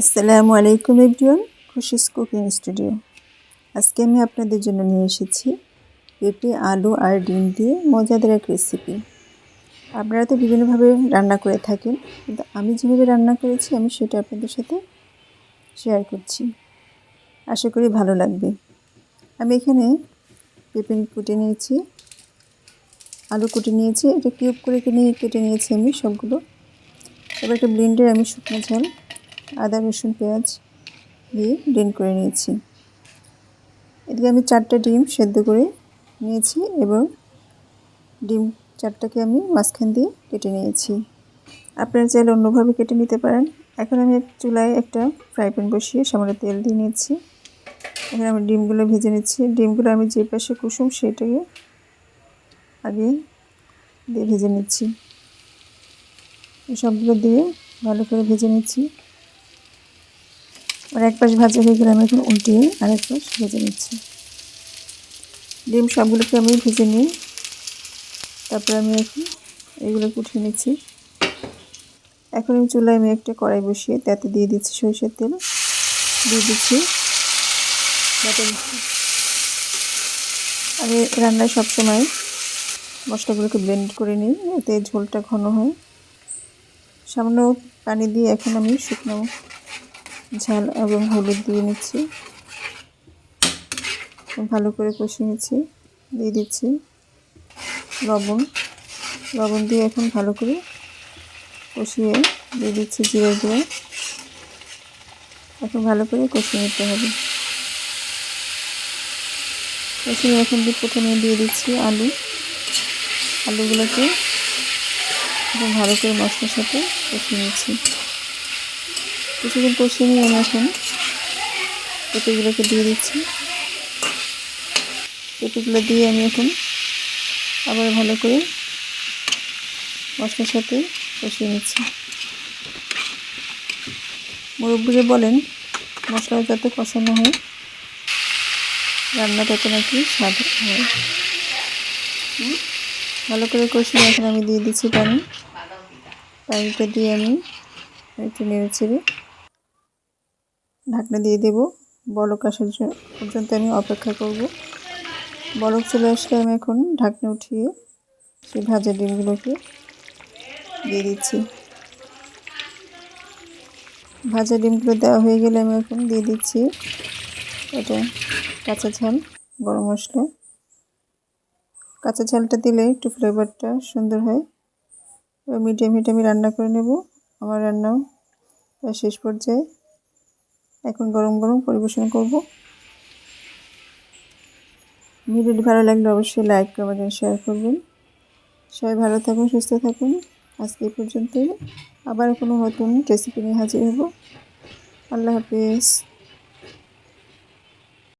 আসসালামু আলাইকুম everyone Khushi's cooking studio আজকে আমি আপনাদের জন্য নিয়ে এসেছি পেঁপে, আলু আর ডিম দিয়ে মজাদার এক রেসিপি আপনারা তো বিভিন্নভাবে রান্না করে থাকেন, কিন্তু আমি যেভাবে রান্না করেছি, আমি সেটা আপনাদের সাথে শেয়ার করছি। আশা করি ভালো লাগবে। আমি এখানে পেঁপে কুটে নিয়েছি, আলু কুটে নিয়েছি, এটা কিউব করে কিনে কেটে নিয়েছি আমি সবগুলো। এবার একটা ব্লেন্ডার আমি শুকনো ঝাল আদা, রসুন, পেঁয়াজ দিয়ে ব্লেন্ড করে নিয়েছি। এদিকে আমি চারটা ডিম সেদ্ধ করে নিয়েছি এবং ডিম চারটাকে আমি মাঝখান দিয়ে কেটে নিয়েছি। আপনারা চাইলে অন্যভাবে কেটে নিতে পারেন। এখন আমি চুলায় একটা ফ্রাই প্যান বসিয়ে সামান্য তেল দিয়ে নিয়েছি। এখানে আমি ডিমগুলো ভেজে নিচ্ছি। ডিমগুলো আমি যে পাশে কুসুম সেটাকে আগে দিয়ে ভেজে নিচ্ছি। সবগুলো দিয়ে ভালো করে ভেজে নিচ্ছি। আর এক পাশ ভাজা হয়ে গেলে আমি এখন উল্টিয়ে আরেক পাশ ভেজে নিচ্ছি। ডিম সবগুলোকে আমি ভেজে নিই তারপরে আমি এখন এগুলো উঠিয়ে নিচ্ছি। এখন আমি চুলায় আমি একটা কড়াই বসিয়ে তাতে দিয়ে দিচ্ছি সরিষার তেল। দিয়ে দিচ্ছি বাটার আমি রান্নায় সবসময় মশলাগুলোকে ব্লেন্ড করে নিই, এতে ঝোলটা ঘন হয়। সামান্য পানি দিয়ে এখন আমি শুকনো ঝাল এবং হলুদ দিয়ে নিচ্ছি। ভালো করে কষিয়ে নিচ্ছি, দিয়ে দিচ্ছি লবণ। লবণ দিয়ে এখন ভালো করে কষিয়ে দিয়ে দিচ্ছি জিরে দিয়ে এখন ভালো করে কষিয়ে নিতে হবে। কষিয়ে এখন দিয়ে প্রথমে দিয়ে দিচ্ছি আলু। আলুগুলোকে ভালো করে মশলার সাথে কষিয়ে নিচ্ছি। কিছুদিন কষিয়ে নিয়ে এখন পেঁপেগুলোকে দিয়ে দিচ্ছি। পেঁপেগুলো দিয়ে আমি এখন আবার ভালো করে মশলার সাথে কষিয়ে নিচ্ছি। মুরব্বীরা বলেন, মশলা যাতে কষানো হয় রান্না তত নাকি স্বাদ হয়। ভালো করে কষিয়ে এখন আমি দিয়ে দিচ্ছি পানি। পানিটা দিয়ে আমি একটু নেড়ে ছেড়ে ঢাকনা দিয়ে দেব। বলক আসার পর্যন্ত আমি অপেক্ষা করব। বলক চলে আসলে আমি এখন ঢাকনা উঠিয়ে সেই ভাজা ডিমগুলোকে দিয়ে দিচ্ছি। ভাজা ডিমগুলো দেওয়া হয়ে গেলে আমি এখন দিয়ে দিচ্ছি এটা কাঁচা ঝাল, গরম মশলা। কাঁচা ঝালটা দিলে একটু ফ্লেভারটা সুন্দর হয়। মিডিয়াম হিটে আমি রান্না করে নেব। আমার রান্নাও শেষ পর্যায়ে। এখন গরম গরম পরিবেশন করব। ভিডিওটি ভালো লাগলে অবশ্যই লাইক করবেন শেয়ার করবেন। সবাই ভালো থাকুন, সুস্থ থাকুন। আজকে এই পর্যন্তই। আবার কোনো নতুন রেসিপি নিয়ে হাজির হব। আল্লাহ হাফিজ।